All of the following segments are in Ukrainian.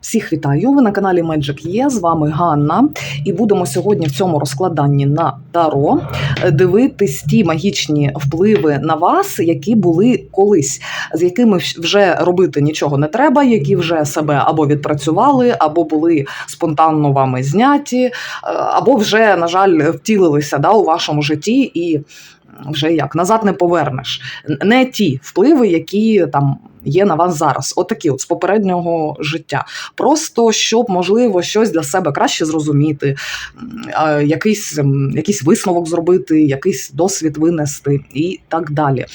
Всіх вітаю! Ви на каналі Magic є. З вами Ганна. І будемо сьогодні в цьому розкладанні на Таро е, дивитись ті магічні впливи на вас, які були колись, з якими вже робити нічого не треба, які вже себе або відпрацювали, або були спонтанно вами зняті, е, або вже, на жаль, втілилися да, у вашому житті і. Вже як назад не повернеш. Не ті впливи, які там є на вас зараз, отакі, от з попереднього життя. Просто щоб можливо щось для себе краще зрозуміти, якийсь, якийсь висновок зробити, якийсь досвід винести і так далі.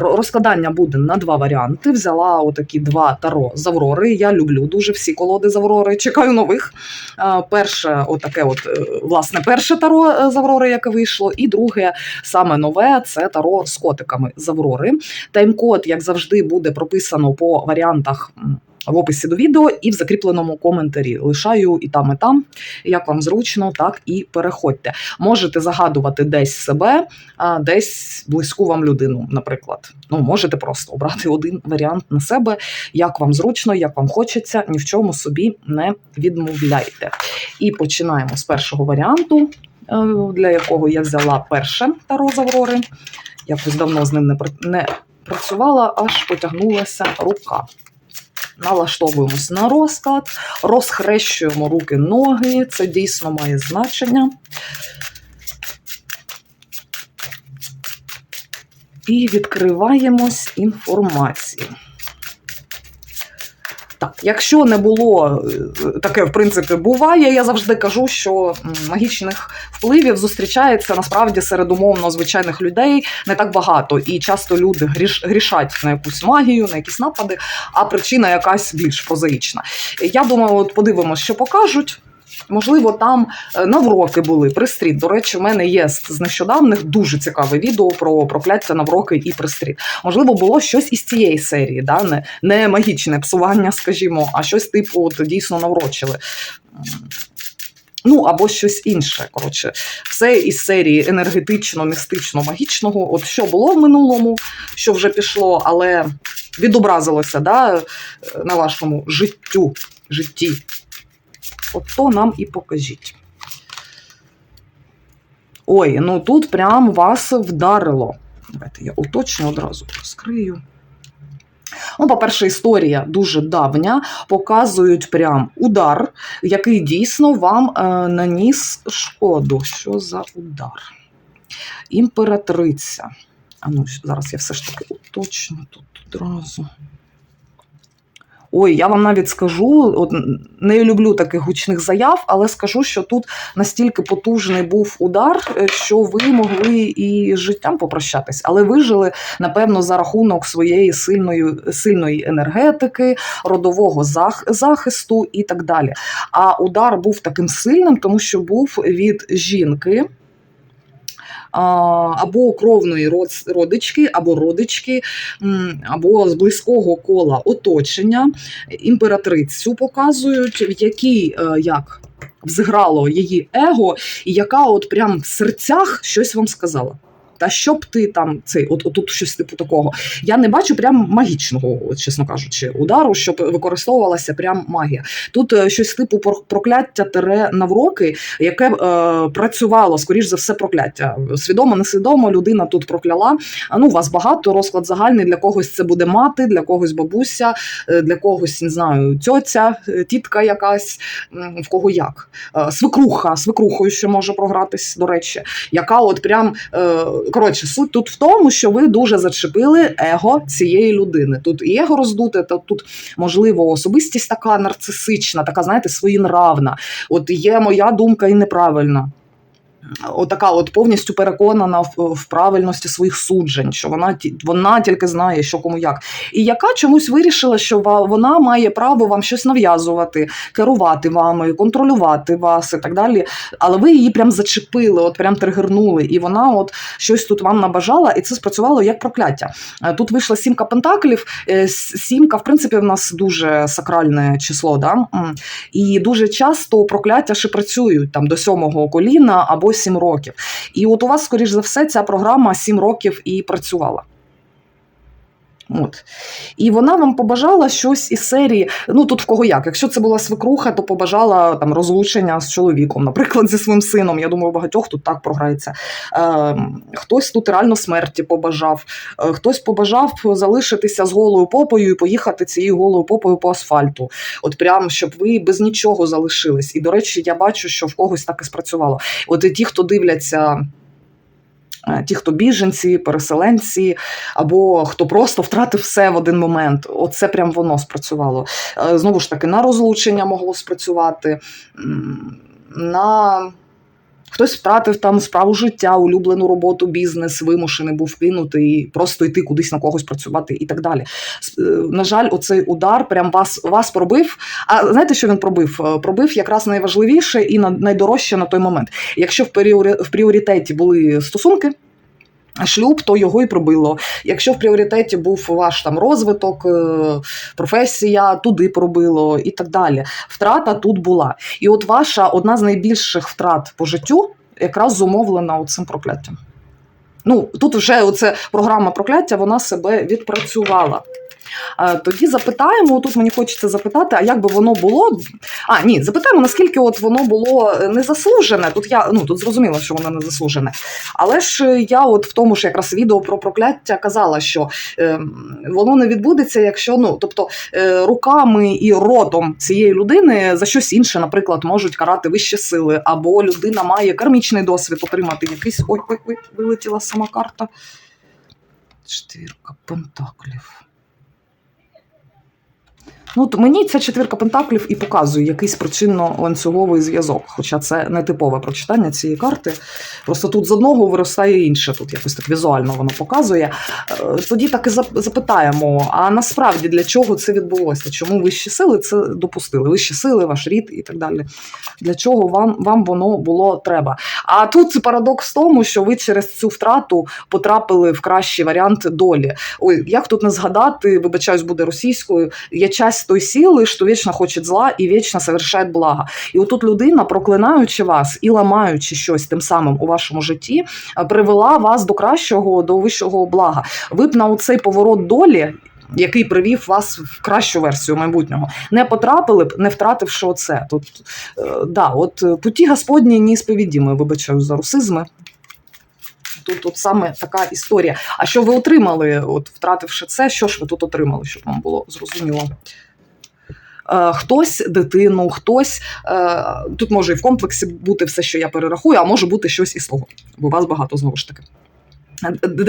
Розкладання буде на два варіанти. Взяла отакі два таро з Аврори. Я люблю дуже всі колоди з Аврори. Чекаю нових. Перше, отаке, от е, власне, перше таро е, з Аврори, яке вийшло, і друге, саме нове це таро з котиками з. Тайм-код, як завжди, буде прописано по варіантах. В описі до відео і в закріпленому коментарі лишаю і там, і там. Як вам зручно, так і переходьте. Можете загадувати десь себе, а десь близьку вам людину, наприклад. Ну, можете просто обрати один варіант на себе, як вам зручно, як вам хочеться, ні в чому собі не відмовляйте. І починаємо з першого варіанту, е, для якого я взяла перше таро з Аврори. Якось давно з ним не не працювала, аж потягнулася рука. Налаштовуємось на розклад, розхрещуємо руки, ноги. Це дійсно має значення. І відкриваємось інформації. Так, якщо не було е, таке, в принципі, буває, я завжди кажу, що магічних впливів зустрічається насправді серед умовно звичайних людей не так багато. І часто люди гріш, грішать на якусь магію, на якісь напади, а причина якась більш прозаїчна. Я думаю, от подивимося, що покажуть. Можливо, там е, навроки були пристріт. До речі, у мене є з нещодавних дуже цікаве відео про прокляття навроки і пристріт. Можливо, було щось із цієї серії, да? не, не магічне псування, скажімо, а щось типу от, дійсно наврочили. Ну, або щось інше. Коротше, все із серії енергетично, містично, магічного. От що було в минулому, що вже пішло, але відобразилося да, на вашому життю, житті. От то нам і покажіть. Ой, ну тут прям вас вдарило. Давайте я уточню одразу розкрию. Ну, по-перше, історія дуже давня. Показують прям удар, який дійсно вам е, наніс шкоду. Що за удар? Імператриця. А ну, зараз я все ж таки уточню тут одразу. Ой, я вам навіть скажу, от не люблю таких гучних заяв, але скажу, що тут настільки потужний був удар, е, що ви могли і з життям попрощатись, але вижили, напевно, за рахунок своєї сильної, сильної енергетики, родового зах- захисту і так далі. А удар був таким сильним, тому що був від жінки. Або кровної род- родички, або родички, або з близького кола оточення імператрицю показують, в якій е, як взграло її его, і яка от прям в серцях щось вам сказала. Та що б ти там цей, от, от тут щось типу такого. Я не бачу прям магічного, чесно кажучи, удару, щоб використовувалася прям магія. Тут е, щось типу про- прокляття тере навроки, яке е, працювало, скоріш за все, прокляття. Свідомо, несвідомо людина тут прокляла. Ну, вас багато, розклад загальний. Для когось це буде мати, для когось бабуся, е, для когось не знаю, тьотя, е, тітка якась, в кого як. Свекруха, свекрухою ще може програтись, до речі, яка от прям. Коротше, суть тут в тому, що ви дуже зачепили его цієї людини. Тут і его роздуте, то тут, можливо, особистість така нарцисична, така, знаєте, своєнравна. От є моя думка і неправильна. Отака от повністю переконана в, в правильності своїх суджень, що вона вона тільки знає, що кому як, і яка чомусь вирішила, що вона має право вам щось нав'язувати, керувати вами, контролювати вас і так далі. Але ви її прям зачепили, от прям тригернули, і вона от щось тут вам набажала, і це спрацювало як прокляття. Е, Тут вийшла сімка пентаклів. Е, Сімка, в принципі, в нас дуже сакральне число. Да? І дуже часто прокляття ще працюють там до сьомого коліна або сім років. І от у вас, скоріш за все, ця програма сім років і працювала. От. І вона вам побажала щось із серії. Ну тут в кого як. Якщо це була свекруха, то побажала там розлучення з чоловіком, наприклад, зі своїм сином. Я думаю, багатьох тут так програється. Е, хтось тут реально смерті побажав, е, хтось побажав залишитися з голою попою і поїхати цією голою попою по асфальту. От прям щоб ви без нічого залишились. І до речі, я бачу, що в когось так і спрацювало. От і ті, хто дивляться. Е, Ті, хто біженці, переселенці, або хто просто втратив все в один момент. Оце прям воно спрацювало. Е, Знову ж таки, на розлучення могло спрацювати, на хтось втратив там справу життя, улюблену роботу, бізнес, вимушений був кинути і просто йти кудись на когось працювати і так далі. Е, На жаль, оцей удар прям вас, вас пробив. А знаєте, що він пробив? Е, Пробив якраз найважливіше і на- найдорожче на той момент. Якщо в пріоритеті були стосунки. Шлюб, то його і пробило. Якщо в пріоритеті був ваш там розвиток, е, професія, туди пробило і так далі. Втрата тут була. І от ваша одна з найбільших втрат по життю якраз зумовлена цим прокляттям. Ну, тут вже оце програма прокляття, вона себе відпрацювала. Е, Тоді запитаємо, тут мені хочеться запитати, а як би воно було? А, ні, запитаємо, наскільки от воно було незаслужене. Тут я ну тут зрозуміло, що воно незаслужене. Але ж е, я, от в тому ж якраз відео про прокляття казала, що е, воно не відбудеться, якщо ну, тобто е, руками і ротом цієї людини за щось інше, наприклад, можуть карати вищі сили, або людина має кармічний досвід отримати якийсь. Ой, ой, ой, вилетіла сама карта. Четвірка пентаклів. Ну, то мені ця четвірка пентаклів і показує якийсь причинно-ланцюговий зв'язок. Хоча це не типове прочитання цієї карти. Просто тут з одного виростає інше, тут якось так візуально воно показує. Е, Тоді так і запитаємо: а насправді для чого це відбулося? Чому вищі сили це допустили? Вищі сили, ваш рід і так далі. Для чого вам, вам воно було треба? А тут парадокс в тому, що ви через цю втрату потрапили в кращий варіант долі. Ой, як тут не згадати, вибачаюсь, буде російською. Я часть той силы, що вічно хоче зла і вічно совершає благо. І отут людина, проклинаючи вас і ламаючи щось тим самим у вашому житті, е, привела вас до кращого, до вищого блага. Ви б на оцей поворот долі. Який привів вас в кращу версію майбутнього, не потрапили б, не втративши оце. Тут е, да, от е, путі Господні несповідімі, вибачаю за русизми. Тут от саме така історія. А що ви отримали, от втративши це, що ж ви тут отримали, щоб вам було зрозуміло? Е, Хтось дитину, хтось е, тут може і в комплексі бути все, що я перерахую, а може бути щось і свого, бо вас багато знову ж таки.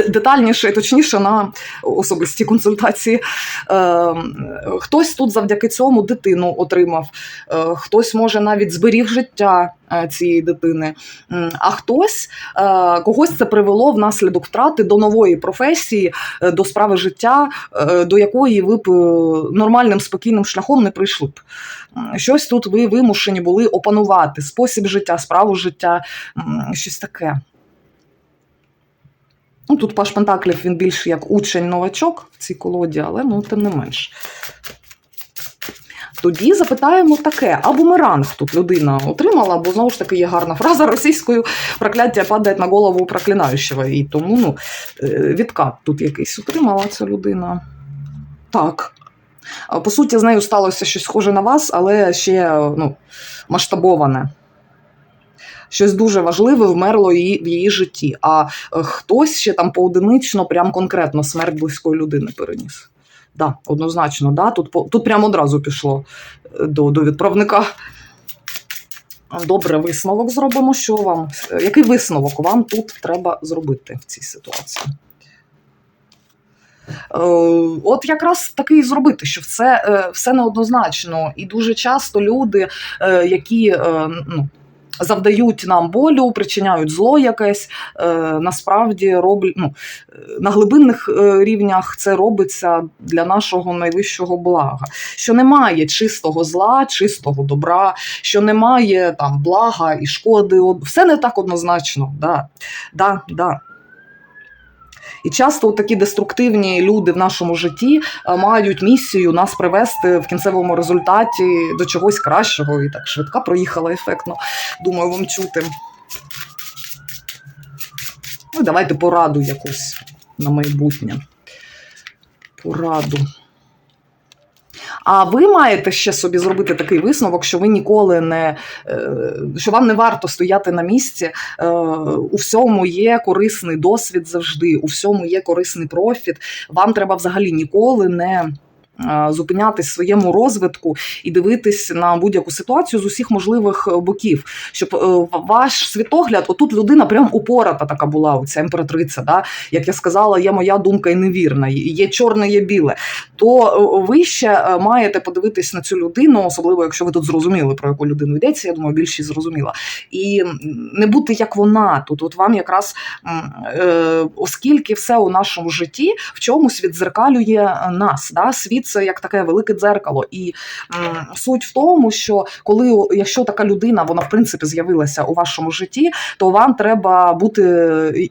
Детальніше і точніше на особисті консультації. Е, Хтось тут завдяки цьому дитину отримав, е, хтось може навіть зберіг життя е, цієї дитини, а хтось когось це привело внаслідок втрати до нової професії, до справи життя, до якої ви б нормальним спокійним шляхом не прийшли б. Щось тут ви вимушені були опанувати спосіб життя, справу життя, щось таке. Ну, тут Паш Пентаклів він більш як учень-новачок в цій колоді, але ну, тим не менш. Тоді запитаємо таке: а бумеранг тут людина отримала, бо знову ж таки є гарна фраза російською прокляття падає на голову проклинаючого. І тому ну, е, відкат тут якийсь отримала ця людина. Так. По суті, з нею сталося щось схоже на вас, але ще ну, масштабоване. Щось дуже важливе вмерло її, в її житті. А е, хтось ще там поодинично, прям конкретно смерть близької людини переніс. Да, однозначно, да. Тут, тут прямо одразу пішло е, до, до відправника. Добре, висновок зробимо. Що вам? е, Який висновок вам тут треба зробити в цій ситуації? От якраз таки зробити, що все, все неоднозначно. І дуже часто люди, які ну, завдають нам болю, причиняють зло якесь, е, насправді роблять ну, е, на глибинних е, рівнях це робиться для нашого найвищого блага. Що немає чистого зла, чистого добра, що немає там блага і шкоди. Все не так однозначно. Да. Да, да. І часто такі деструктивні люди в нашому житті е, мають місію нас привести в кінцевому результаті до чогось кращого. І так швидка проїхала ефектно. Думаю, вам чути. Ну, давайте пораду якусь на майбутнє. пораду. А ви маєте ще собі зробити такий висновок, що ви ніколи не е, що вам не варто стояти на місці. Е, У всьому є корисний досвід завжди, у всьому є корисний профіт. Вам треба взагалі ніколи не. Е, Зупинятись своєму розвитку і дивитись на будь-яку ситуацію з усіх можливих е, боків, щоб е, ваш світогляд, отут людина прям упората така була, оця імператриця. Да? Як я сказала, є моя думка і невірна, є чорне, є біле. То ви ще маєте подивитись на цю людину, особливо якщо ви тут зрозуміли, про яку людину йдеться. Я думаю, більшість зрозуміла. І не бути як вона тут. От вам якраз оскільки все у нашому житті в чомусь віддзеркалює нас. Да? Світ це як таке велике дзеркало. І м, суть в тому, що коли якщо така людина, вона в принципі з'явилася у вашому житті, то вам треба бути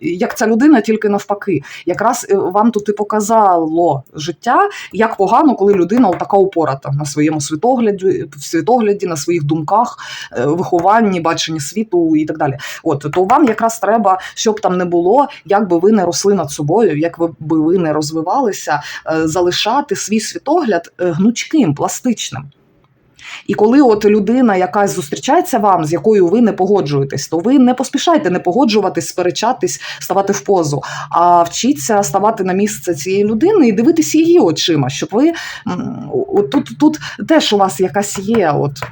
як ця людина, тільки навпаки. Якраз е, вам тут і показало життя, як погано, коли людина така упората на своєму світогляді, світогляді, на своїх думках, е, вихованні, баченні світу і так далі. От то вам якраз треба, щоб там не було, як би ви не росли над собою, як ви би ви не розвивалися, е, залишати свій світогляд е, гнучким, пластичним. І коли от людина якась зустрічається вам, з якою ви не погоджуєтесь, то ви не поспішайте не погоджуватись, сперечатись, ставати в позу, а вчіться ставати на місце цієї людини і дивитись її очима, щоб ви от тут, тут теж у вас якась є от.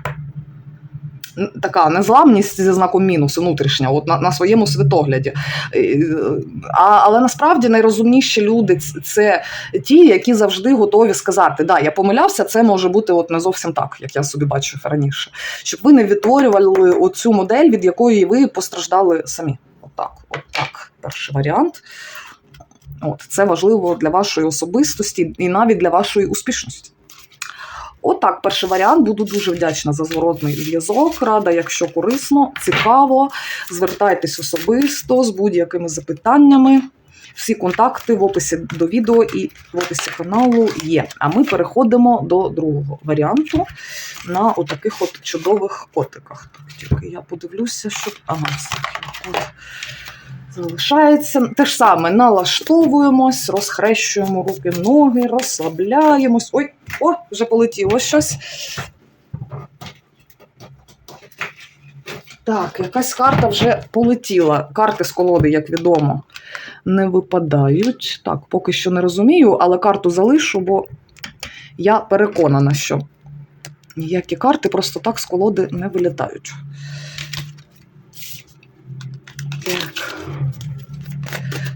Така незламність зі знаком мінус, внутрішня, от на, на своєму світогляді. А, але насправді найрозумніші люди це ті, які завжди готові сказати: да, я помилявся, це може бути от не зовсім так, як я собі бачив раніше. Щоб ви не відтворювали оцю модель, від якої ви постраждали самі. Отак, от так. Перший варіант. От, це важливо для вашої особистості і навіть для вашої успішності. Отак, перший варіант. Буду дуже вдячна за зворотний зв'язок. Рада, якщо корисно, цікаво. Звертайтесь особисто з будь-якими запитаннями. Всі контакти в описі до відео і в описі каналу є. А ми переходимо до другого варіанту на отаких от чудових котиках. Так, тільки я подивлюся, що ага, все, залишається. Те ж саме налаштовуємось, розхрещуємо руки, ноги, розслабляємось. Ой, о, вже полетіло щось. Так, якась карта вже полетіла. Карти з колоди, як відомо, не випадають. Так, поки що не розумію, але карту залишу, бо я переконана, що ніякі карти просто так з колоди не вилітають.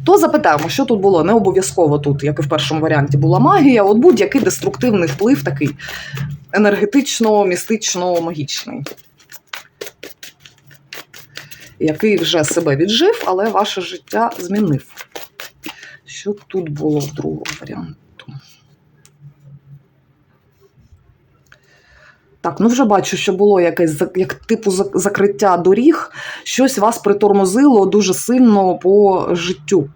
То запитаємо, що тут було. Не обов'язково тут, як і в першому варіанті, була магія. От будь-який деструктивний вплив такий енергетично, містично, магічний. Який вже себе віджив, але ваше життя змінив. Що тут було в другому варіанту? Так, ну вже бачу, що було якесь як типу закриття доріг, щось вас притормозило дуже сильно по життю.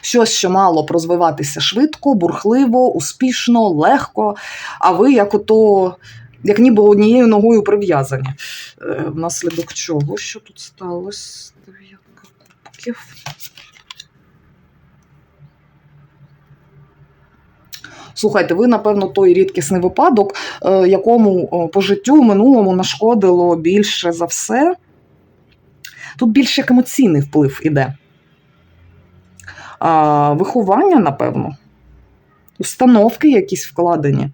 Щось, що мало б розвиватися швидко, бурхливо, успішно, легко, а ви як ото, як ніби однією ногою прив'язані. Е, внаслідок чого? Що тут сталося? Дев'ятка кубків. Слухайте, ви, напевно, той рідкісний випадок, е, якому е, по життю минулому нашкодило більше за все. Тут більш як емоційний вплив іде. А, виховання, напевно, установки якісь вкладені.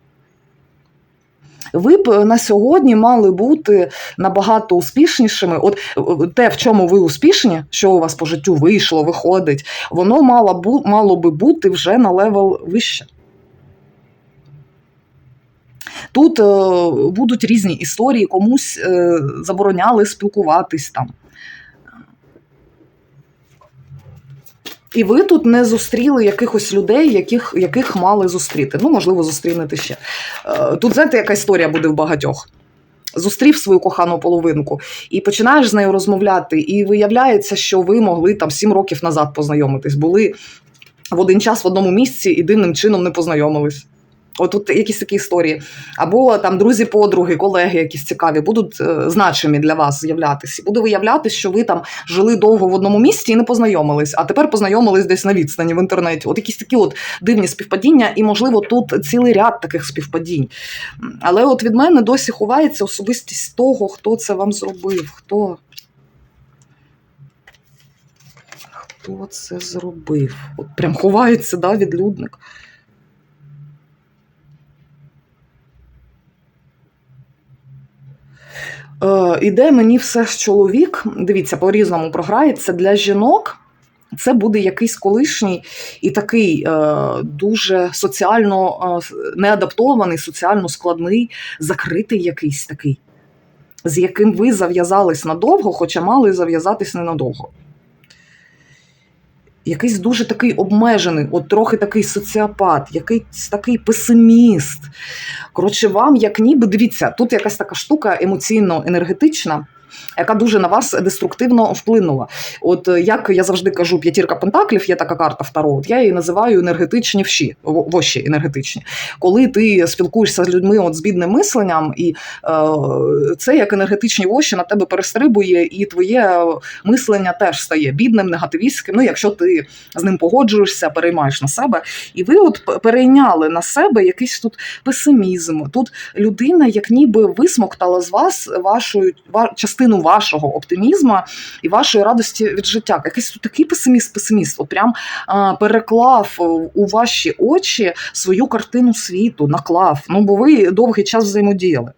Ви б е, на сьогодні мали бути набагато успішнішими. От те, в чому ви успішні, що у вас по життю вийшло, виходить, воно мало, бу, мало би бути вже на левел вище. Тут е, будуть різні історії, комусь е, забороняли спілкуватись там. І ви тут не зустріли якихось людей, яких, яких мали зустріти. Ну, можливо, зустрінете ще. Е, Тут, знаєте, яка історія буде в багатьох. Зустрів свою кохану половинку і починаєш з нею розмовляти, і виявляється, що ви могли там сім років назад познайомитись, були в один час в одному місці і дивним чином не познайомились. От якісь такі історії. Або там друзі, подруги, колеги, якісь цікаві, будуть е, значимі для вас з'являтися. Буде виявлятися, що ви там жили довго в одному місці і не познайомились, а тепер познайомились десь на відстані в інтернеті. От якісь такі от дивні співпадіння, і, можливо, тут цілий ряд таких співпадінь. Але от від мене досі ховається особистість того, хто це вам зробив. Хто, хто це зробив? От прям ховається, да, відлюдник. Іде мені все ж чоловік. Дивіться, по-різному програється для жінок. Це буде якийсь колишній і такий е, дуже соціально е, неадаптований, соціально складний, закритий якийсь такий, з яким ви зав'язались надовго, хоча мали зав'язатись ненадовго. Якийсь дуже такий обмежений, от трохи такий соціопат, якийсь такий песиміст. Коротше, вам, як ніби, дивіться, тут якась така штука емоційно-енергетична, яка дуже на вас деструктивно вплинула. От е, як я завжди кажу, п'ятірка пентаклів, є така карта Таро, от я її називаю енергетичні вші, воші енергетичні. Коли ти спілкуєшся з людьми от, з бідним мисленням, і е, це як енергетичні воші на тебе перестрибує, і твоє мислення теж стає бідним, негативістським. Ну, якщо ти з ним погоджуєшся, переймаєш на себе. І ви от перейняли на себе якийсь тут песимізм. Тут людина, як ніби висмоктала з вас вашу ва, частину вашого оптимізму і вашої радості від життя. Якийсь тут такий песиміст, песиміст, от прям переклав е, у ваші очі свою картину світу, наклав. Ну, бо ви довгий час взаємодіяли.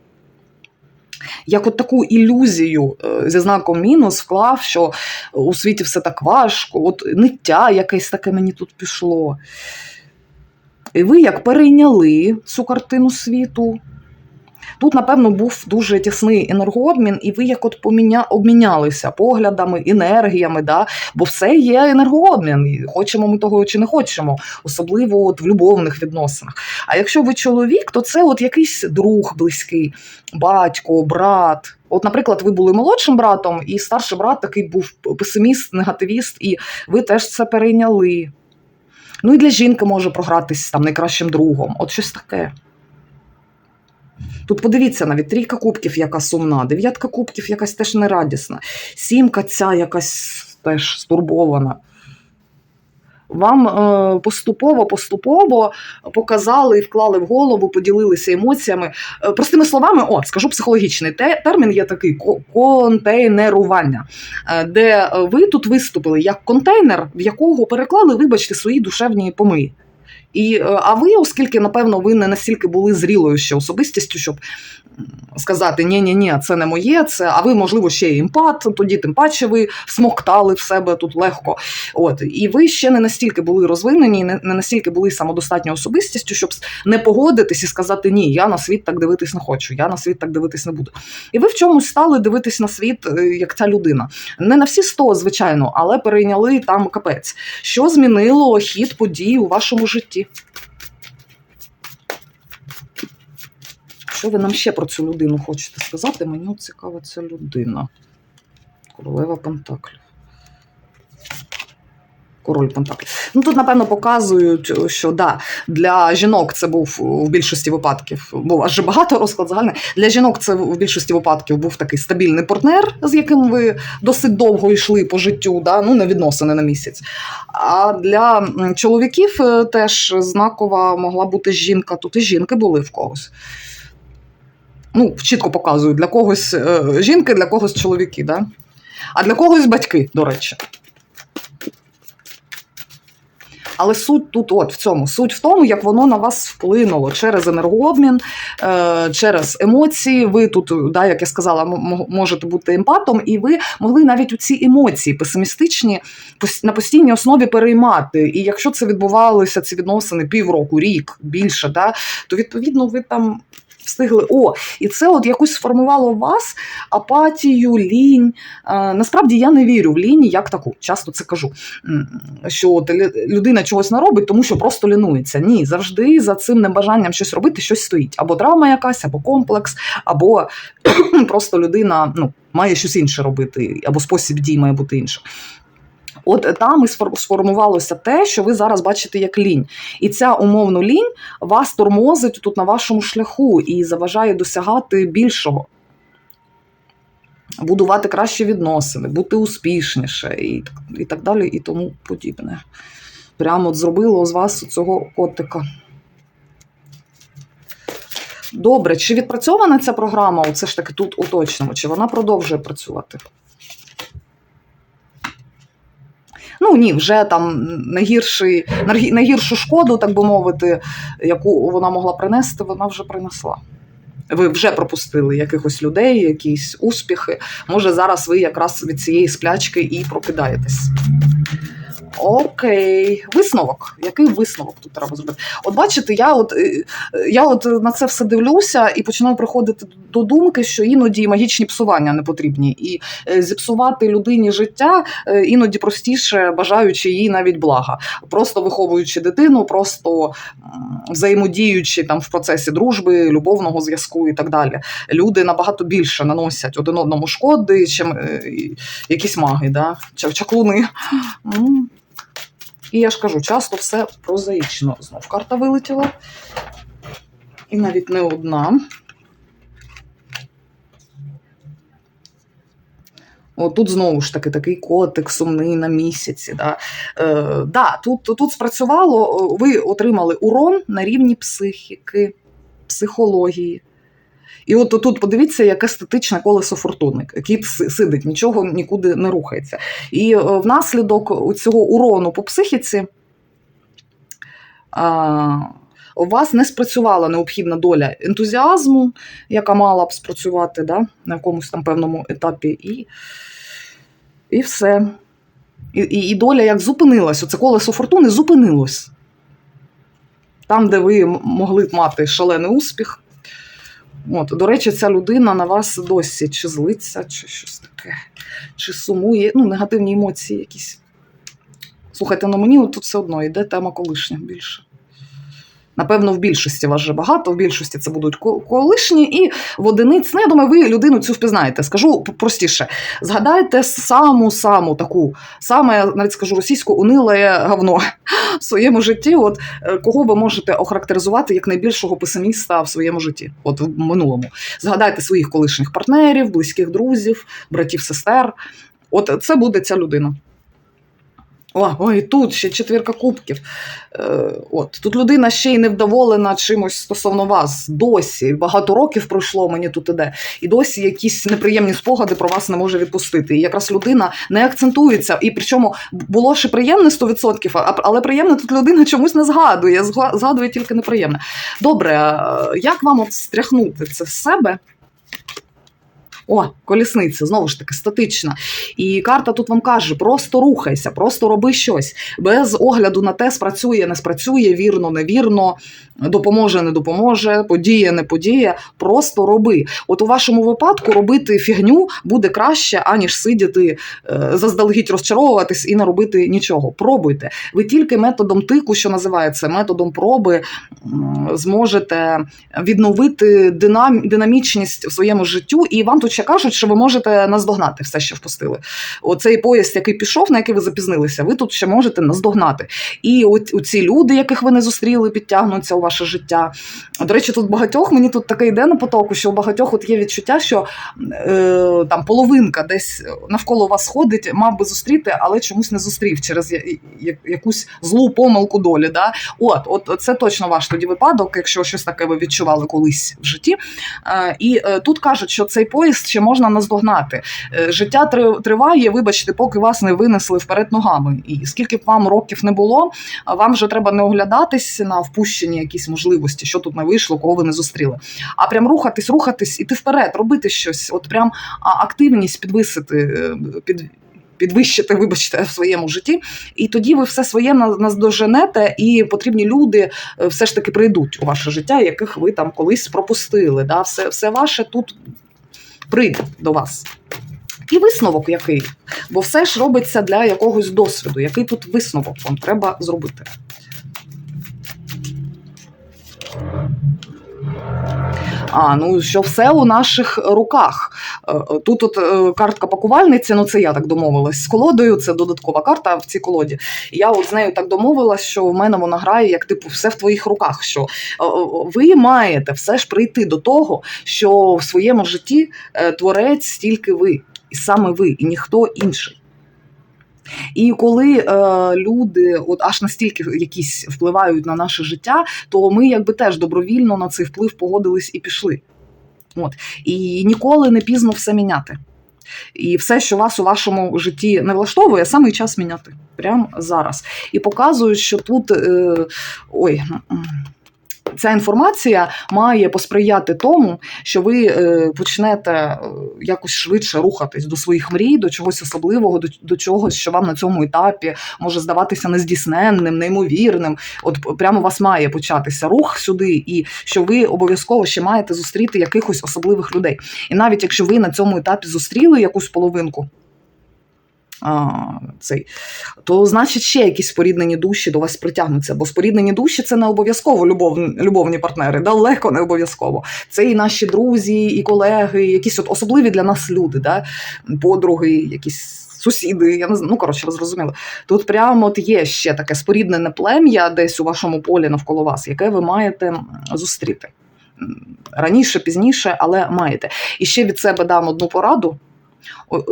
Як от таку ілюзію е, зі знаком мінус вклав, що у світі все так важко, от ниття якесь таке мені тут пішло. І ви як перейняли цю картину світу. Тут, напевно, був дуже тісний енергообмін, і ви як от поміня... обмінялися поглядами, енергіями, да? бо все є енергообмін. Хочемо ми того чи не хочемо, особливо от в любовних відносинах. А якщо ви чоловік, то це от якийсь друг близький, батько, брат. От, наприклад, ви були молодшим братом, і старший брат такий був песиміст, негативіст, і ви теж це перейняли. Ну і для жінки може програтись там найкращим другом. От щось таке. Тут подивіться навіть трійка кубків, яка сумна, дев'ятка кубків якась теж нерадісна, сімка ця якась теж стурбована. Вам е, поступово, поступово показали і вклали в голову, поділилися емоціями. Е, простими словами, о, скажу психологічний те, термін є такий контейнерування, е, де ви тут виступили як контейнер, в якого переклали, вибачте, свої душевні помиї. І, е, а ви, оскільки, напевно, ви не настільки були зрілою ще особистістю, щоб сказати ні ні ні це не моє, це, а ви, можливо, ще й імпат, тоді тим паче ви смоктали в себе тут легко. От, і ви ще не настільки були розвинені, не, настільки були самодостатньою особистістю, щоб не погодитись і сказати ні, я на світ так дивитись не хочу, я на світ так дивитись не буду. І ви в чомусь стали дивитись на світ е, як ця людина. Не на всі сто, звичайно, але перейняли там капець. Що змінило хід подій у вашому житті? Що ви нам ще про цю людину хочете сказати? Мені цікава ця людина. Королева Пентаклів. Король Пентаклів. Ну тут, напевно, показують, що да, для жінок це був в більшості випадків, був аж багато розклад загальний. Для жінок це в більшості випадків був такий стабільний партнер, з яким ви досить довго йшли по життю, да? ну не відносини на місяць. А для чоловіків е, теж знакова могла бути жінка. Тут і жінки були в когось. Ну, чітко показують, для когось е, жінки, для когось чоловіки, да? а для когось батьки, до речі. Але суть тут, от в цьому, суть в тому, як воно на вас вплинуло через енергообмін, е, через емоції. Ви тут, да, як я сказала, можете бути емпатом, і ви могли навіть у ці емоції песимістичні на постійній основі переймати. І якщо це відбувалося, ці відносини півроку, рік, більше, да, то відповідно ви там. Встигли, о, і це от якось сформувало в вас апатію, лінь. Е, насправді я не вірю в лінь як таку. Часто це кажу. Що людина чогось не робить, тому що просто лінується. Ні, завжди за цим небажанням щось робити, щось стоїть. Або травма якась, або комплекс, або просто людина ну, має щось інше робити, або спосіб дій має бути інший. От там і сформувалося те, що ви зараз бачите як лінь. І ця умовно лінь вас тормозить тут на вашому шляху і заважає досягати більшого. Будувати кращі відносини, бути успішніше і, і так далі, і тому подібне. Прямо от зробило з вас цього котика. Добре, чи відпрацьована ця програма? Оце ж таки тут уточнимо, чи вона продовжує працювати? Ну ні, вже там найгірший, найгі- найгіршу шкоду, так би мовити, яку вона могла принести, вона вже принесла. Ви вже пропустили якихось людей, якісь успіхи. Може, зараз ви якраз від цієї сплячки і прокидаєтесь. Окей, висновок. Який висновок тут треба зробити? От бачите, я от, е, я от на це все дивлюся і починаю приходити до думки, що іноді магічні псування не потрібні. І е, зіпсувати людині життя е, іноді простіше, бажаючи їй навіть блага. Просто виховуючи дитину, просто взаємодіючи там в процесі дружби, любовного зв'язку і так далі. Люди набагато більше наносять один одному шкоди, чим е, якісь маги, да? чаклуни. І я ж кажу, часто все прозаїчно. Знов карта вилетіла. І навіть не одна. О, тут знову ж таки такий котик сумний на місяці. Да. Е, да, тут, тут спрацювало, ви отримали урон на рівні психіки, психології. І от тут подивіться, яке статичне колесо фортуни. Кіт сидить, нічого нікуди не рухається. І е, внаслідок цього урону по психіці а, у вас не спрацювала необхідна доля ентузіазму, яка мала б спрацювати да, на якомусь там певному етапі, і, і все. І, і, і доля як зупинилась, оце колесо фортуни зупинилось. Там, де ви могли б мати шалений успіх. От, до речі, ця людина на вас досі чи злиться, чи щось таке, чи сумує, ну, негативні емоції якісь. Слухайте, ну мені тут все одно йде тема колишня більше. Напевно, в більшості вас вже багато, в більшості це будуть колишні, і в одиниць, ну я думаю, ви людину цю впізнаєте. Скажу простіше. Згадайте саму-саму таку, саме, навіть скажу російську, униле говно в своєму житті. От е, кого ви можете охарактеризувати як найбільшого песиміста в своєму житті, от в минулому. Згадайте своїх колишніх партнерів, близьких друзів, братів, сестер. От це буде ця людина. О, ой, тут ще четвірка кубків. Е, от тут людина ще й невдоволена чимось стосовно вас. Досі багато років пройшло, мені тут іде, і досі якісь неприємні спогади про вас не може відпустити. І якраз людина не акцентується. І причому було ще приємне 100%, але приємне тут людина чомусь не згадує. Згадує тільки неприємне. Добре, е, як вам от стряхнути це з себе? О, колісниця, знову ж таки, статична. І карта тут вам каже: просто рухайся, просто роби щось. Без огляду на те, спрацює, не спрацює, вірно, невірно, допоможе, не допоможе, подіє, не подіє. Просто роби. От у вашому випадку робити фігню буде краще, аніж сидіти, е, заздалегідь розчаровуватись і не робити нічого. Пробуйте. Ви тільки методом тику, що називається, методом проби, зможете відновити динам... динамічність в своєму життю, і вам тут ще кажуть, що ви можете наздогнати все, що впустили. Оцей поїзд, який пішов, на який ви запізнилися, ви тут ще можете наздогнати. І от ці люди, яких ви не зустріли, підтягнуться у ваше життя. До речі, тут багатьох мені тут таке йде на потоку, що у багатьох от є відчуття, що е, там половинка десь навколо вас ходить, мав би зустріти, але чомусь не зустрів через якусь злу помилку долі. Да? От, от це точно ваш тоді випадок, якщо щось таке ви відчували колись в житті. Е, і е, тут кажуть, що цей поїзд ще можна наздогнати. Е, життя триває, вибачте, поки вас не винесли вперед ногами. І скільки б вам років не було, вам вже треба не оглядатись на впущені якісь можливості, що тут не вийшло, кого ви не зустріли. А прям рухатись, рухатись, іти вперед, робити щось. От прям активність підвисити, е, під. Підвищити, вибачте, в своєму житті, і тоді ви все своє наздоженете, і потрібні люди е, все ж таки прийдуть у ваше життя, яких ви там колись пропустили. Да? Все, все ваше тут прийде до вас. І висновок який? Бо все ж робиться для якогось досвіду. Який тут висновок вам треба зробити? А, ну що все у наших руках. Е, е, Тут от е, картка пакувальниці, ну це я так домовилась з колодою, це додаткова карта в цій колоді. Я от з нею так домовилась, що в мене вона грає як типу все в твоїх руках. Що ви маєте все ж прийти до того, що в своєму житті творець тільки ви, і саме ви, і ніхто інший. І коли е, люди от аж настільки якісь впливають на наше життя, то ми якби теж добровільно на цей вплив погодились і пішли. От. І ніколи не пізно все міняти. І все, що вас у вашому житті не влаштовує, саме час міняти. Прямо зараз. І показують, що тут е, ой. Ця інформація має посприяти тому, що ви е, почнете е, якось швидше рухатись до своїх мрій, до чогось особливого, до, до чогось, що вам на цьому етапі може здаватися нездійсненним, неймовірним. От прямо у вас має початися рух сюди, і що ви обов'язково ще маєте зустріти якихось особливих людей. І навіть якщо ви на цьому етапі зустріли якусь половинку. А, цей, то значить ще якісь споріднені душі до вас притягнуться. Бо споріднені душі це не обов'язково любов, любовні партнери, далеко не обов'язково. Це і наші друзі, і колеги, якісь от особливі для нас люди, да? подруги, якісь. Сусіди, я не знаю, ну коротше, ви зрозуміли. Тут прямо от є ще таке споріднене плем'я десь у вашому полі навколо вас, яке ви маєте зустріти. Раніше, пізніше, але маєте. І ще від себе дам одну пораду.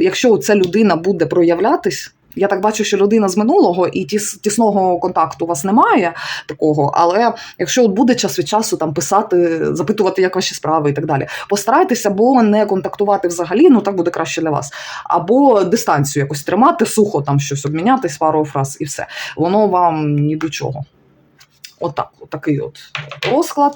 Якщо ця людина буде проявлятись, я так бачу, що людина з минулого і тіс, тісного контакту у вас немає такого. Але якщо от буде час від часу там писати, запитувати, як ваші справи і так далі, постарайтеся або не контактувати взагалі, ну так буде краще для вас, або дистанцію якось тримати, сухо там щось обмінятись, пару фраз і все. Воно вам ні до чого. Отак, отакий от розклад.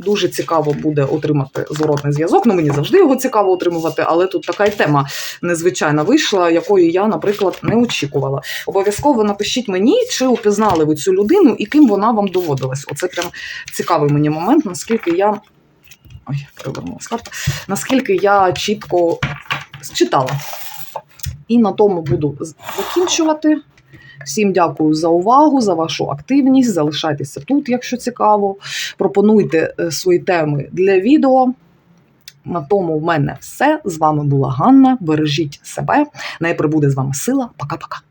Дуже цікаво буде отримати зворотний зв'язок. Ну мені завжди його цікаво отримувати, але тут така й тема незвичайна вийшла, якої я, наприклад, не очікувала. Обов'язково напишіть мені, чи упізнали ви цю людину і ким вона вам доводилась. Оце прям цікавий мені момент, наскільки я. Ой, перевернулася карта. Наскільки я чітко читала. І на тому буду закінчувати. Всім дякую за увагу, за вашу активність. Залишайтеся тут, якщо цікаво. Пропонуйте е, свої теми для відео. На тому в мене все. З вами була Ганна. Бережіть себе. Най прибуде з вами сила. Пока-пока.